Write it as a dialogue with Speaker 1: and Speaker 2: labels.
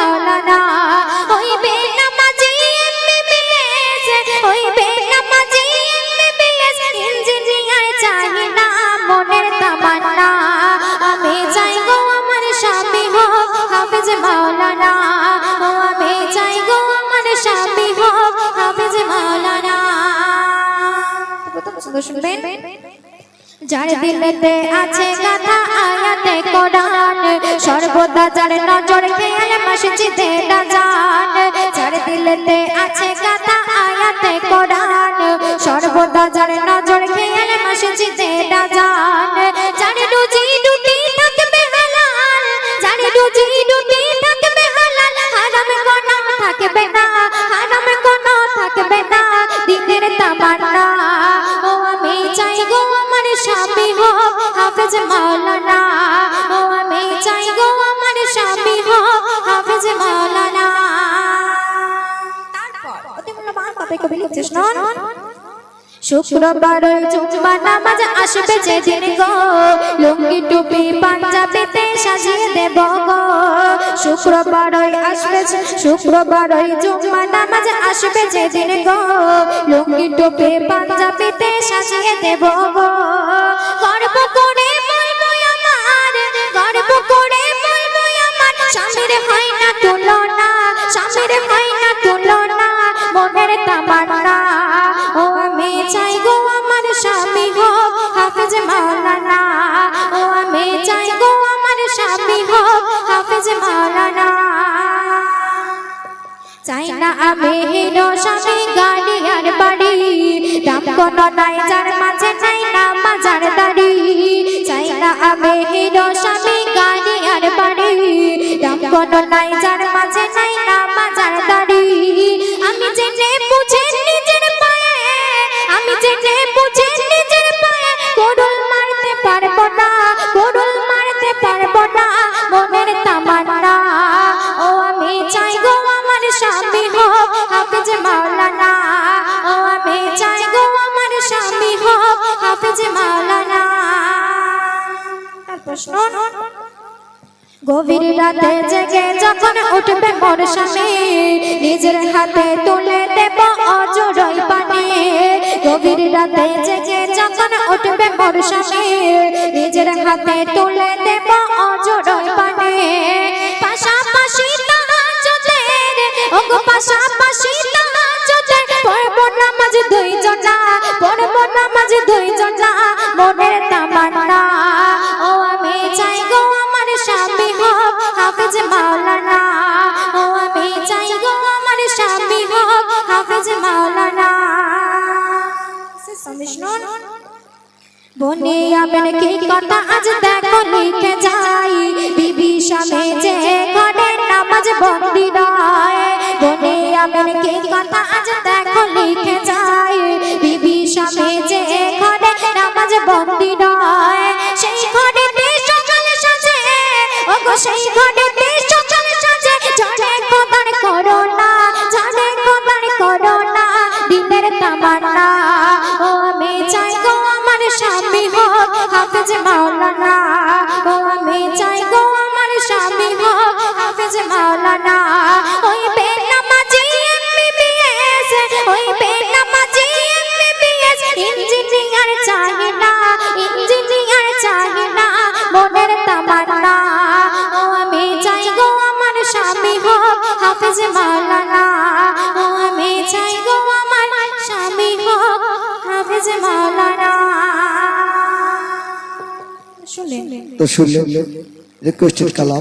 Speaker 1: মাওলানা হইবে নামাজি এমবিবিএস হইবে নামাজি এমবিবিএস ইঞ্জিনিয়ার চাই না মনের তামান্না। আমি চাই গো আমার শুনবেন? যার দিলেতে আছে গাথা আয়াতে কোরআন। সর্বদা যার নজর খেয়াল মসজিদে রাজান যার দিলেতে আছে গাথা আয়াতে কোরআন। সর্বদা যার নজর খেয়াল মসজিদে কবি শুনুন শুক্রবার জুম্মা নামাজ আসবে যেদিন গো। লুঙ্গি, টুপি, পাঞ্জাবিতে সাজিয়ে দেব গো। শুক্রবার আসবে, শুক্রবার জুম্মা নামাজ আসবে যেদিন গো। লুঙ্গি, টুপি, পাঞ্জাবিতে সাজিয়ে দেব গো। গর্ব করে বলব আমার, গর্ব করে বলব আমার। স্বামীর হয় না হাফেজ মাওলানা চাই না আমি হিরো স্বামী গাড়ি আর বাড়ি। দাম কোনো নাই যার মাঝে নাই না মাজার দাড়ি। চাই না আমি শুনুন গভীর রাতে জেগে যখন উঠবে মোর নিজের হাতে তুলে দেব অজরই পানি। গভীর রাতে জেগে যখন উঠবে মোর নিজের হাতে তুলে দেব অজরই পানি। পাশাপাশি তাহাজ্জুদের ওগো পাশাপাশি তাহাজ্জুদের পড়ব নামাজ দুই জনা, পড়ব নামাজ দুই বনে আবেন কি কথা আজ দেখো, লিখে যাই। বিবি স্বামী যে ঘরে নামাজ বন্দি নয়। বনে আবেন কি কথা আজ দেখো, লিখে যাই। বিবি স্বামী যে ঘরে নামাজ বন্দি নয়। সেই ঘরেতে সকালে সাজে। ওগো, সেই ঘরেতে সকালে সাজে। জানে খোদার করোনা জানে খোদার করোনা দিনের তামান্না হাফেজ মাওলানা, ও আমি চাই গো আমার স্বামী হোক হাফেজ মাওলানা, ওই বেনামাজি এমবিবিএস, ওই বেনামাজি এমবিবিএস। ইঞ্জিনিয়ার চাই না ইঞ্জিনিয়ার চাই না মনের তামান্না। ও আমি চাই গো আমার স্বামী হোক হাফেজ মাওলানা। ও আমি চাই গো আমার স্বামী হোক হাফেজ মাওলানা।
Speaker 2: তো শুনলেন রিকোয়েস্টেড কালাম।